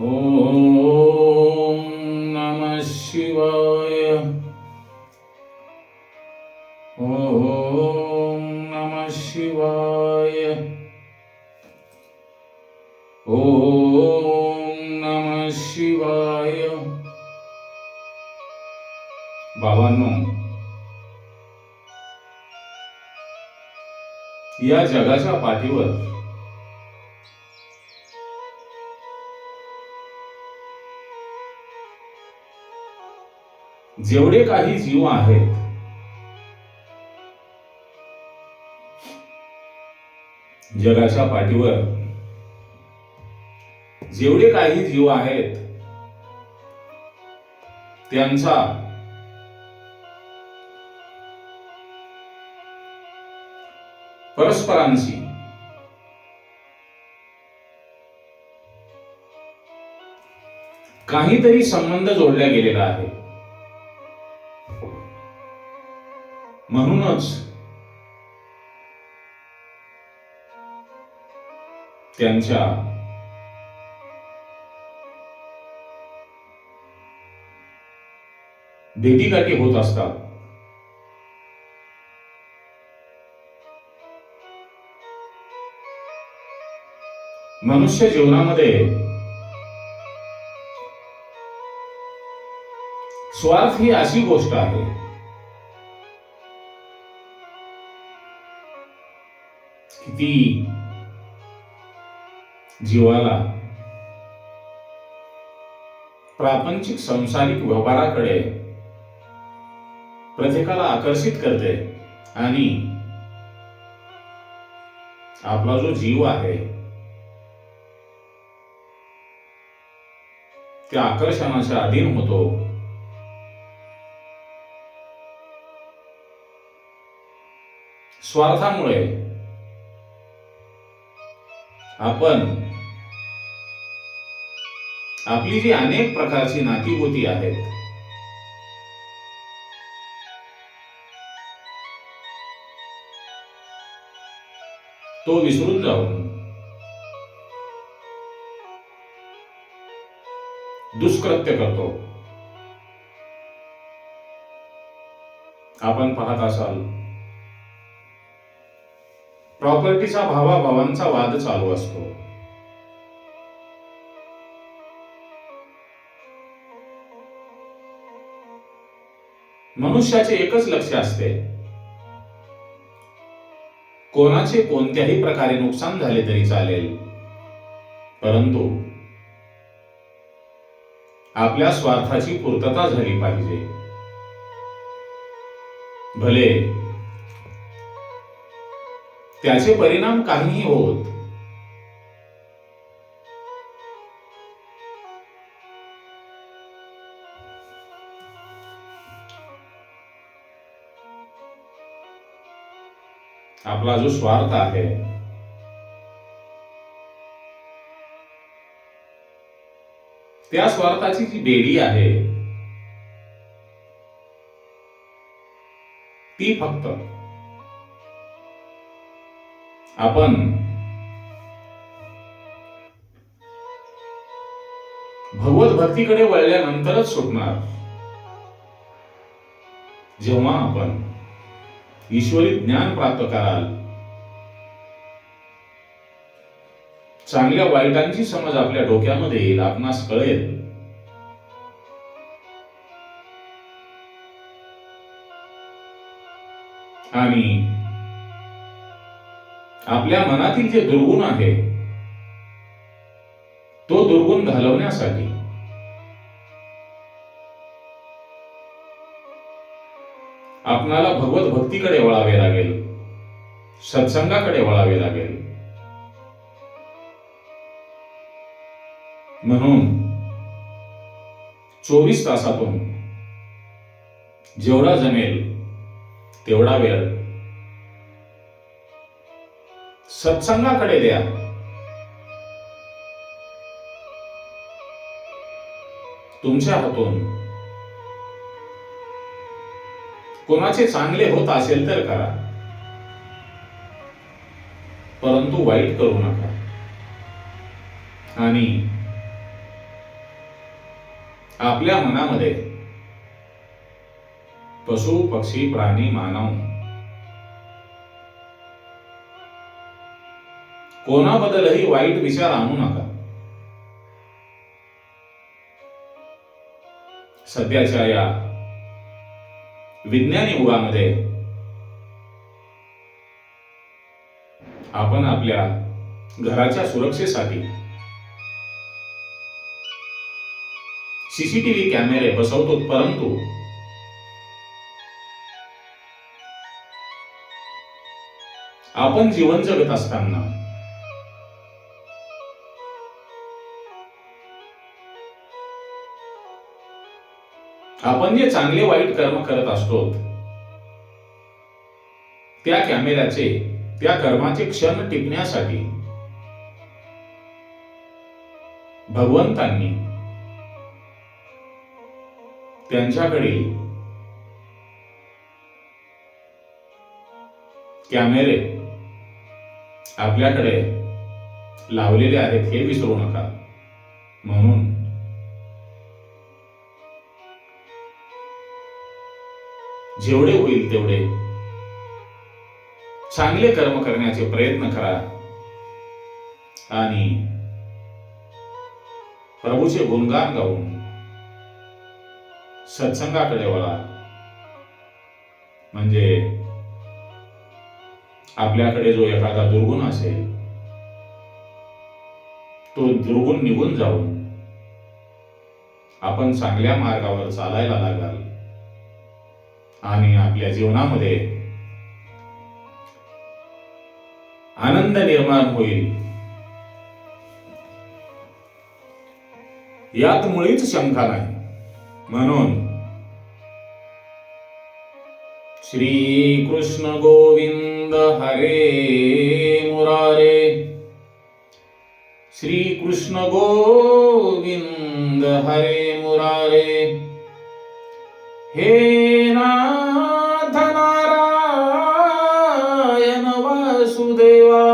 ॐ नमः शिवाय। ॐ नमः शिवाय। ॐ नमः शिवाय। बाबांनो या जगाच्या पाठीवर जेवढे काही जीव आहेत जगाच्या पाठीवर जेवढे काही जीव आहेत त्यांचा परस्परांशी काहीतरी संबंध जोडला गेलेला आहे. म्हणूनच त्यांच्या भेटीगाठी होत असतात. मनुष्य जीवनामध्ये स्वार्थ ही अशी गोष्ट आहे किती ती जीवाला प्रापंचिक संसारिक व्यवहाराकडे प्रत्येकाला आकर्षित करते आणि आपला जो जीव आहे त्या आकर्षणाच्या अधीन होतो. स्वार्थामुळे आपण आपली जी अनेक प्रकारची नातीगोती आहेत तो विसरून जाऊन दुष्कृत्य करतो. आपण पाहत असाल प्रॉपर्टीचा भावाभावांचा वाद चालू असतो. मनुष्याचे एकच लक्ष असते. कोणाचे कोणत्याही प्रकारे नुकसान झाले तरी चालेल. परंतु आपल्या स्वार्थाची पूर्तता झाली पाहिजे. भले त्याचे परिणाम काहीही होत. आपला जो स्वार्थ आहे त्या स्वार्थाची जी बेडी आहे ती फक्त आपण भगवत भक्तीकडे वळल्यानंतरच सुटणार जेव्हा आपण ईश्वरी ज्ञान प्राप्त कराल चांगल्या वाईटांची समज आपल्या डोक्यामध्ये येईल आपणास कळेल. आणि आपल्या मनातील जे दुर्गुण आहे तो दुर्गुण घालवण्यासाठी. आपणाला भगवत भक्तीकडे वळावे लागेल सत्संगाकडे वळावे लागेल. म्हणून चोवीस तासातून जेवढा जमेल तेवढा वेळ सत्संगाकडे द्या. तुमच्या हातून. कोणाचे चांगले होत असेल तर करा. परंतु वाईट करू नका. आणि आपल्या मनामध्ये पशु पक्षी प्राणी मानव कोणाबद्दलही वाईट विचार आणू नका. सध्याच्या या विज्ञानी युगामध्ये आपण आपल्या घराच्या सुरक्षेसाठी सीसीटीव्ही कॅमेरे बसवतो परंतु आपण जीवन जगत असताना आपण जे चांगले वाईट कर्म करत असतो त्या कॅमेऱ्याचे त्या कर्माचे क्षण टिपण्यासाठी भगवंतांनी त्यांच्याकडे कॅमेरे आपल्याकडे लावलेले आहेत हे विसरू नका. म्हणून जेवढे होईल तेवढे. चांगले कर्म करण्याचे प्रयत्न करा. आणि प्रभूचे गुणगान गाऊन सत्संगाकडे वळा. म्हणजे आपल्याकडे जो एखादा दुर्गुण असेल तो दुर्गुण निघून जाऊन आपण चांगल्या मार्गावर चालायला लागाल. आणि आपल्या जीवनामध्ये आनंद निर्माण होईल. यात मुळीच शंका नाही. म्हणून श्री कृष्ण गोविंद हरे मुरारे श्री कृष्ण गोविंद हरे मुरारे हे ना では。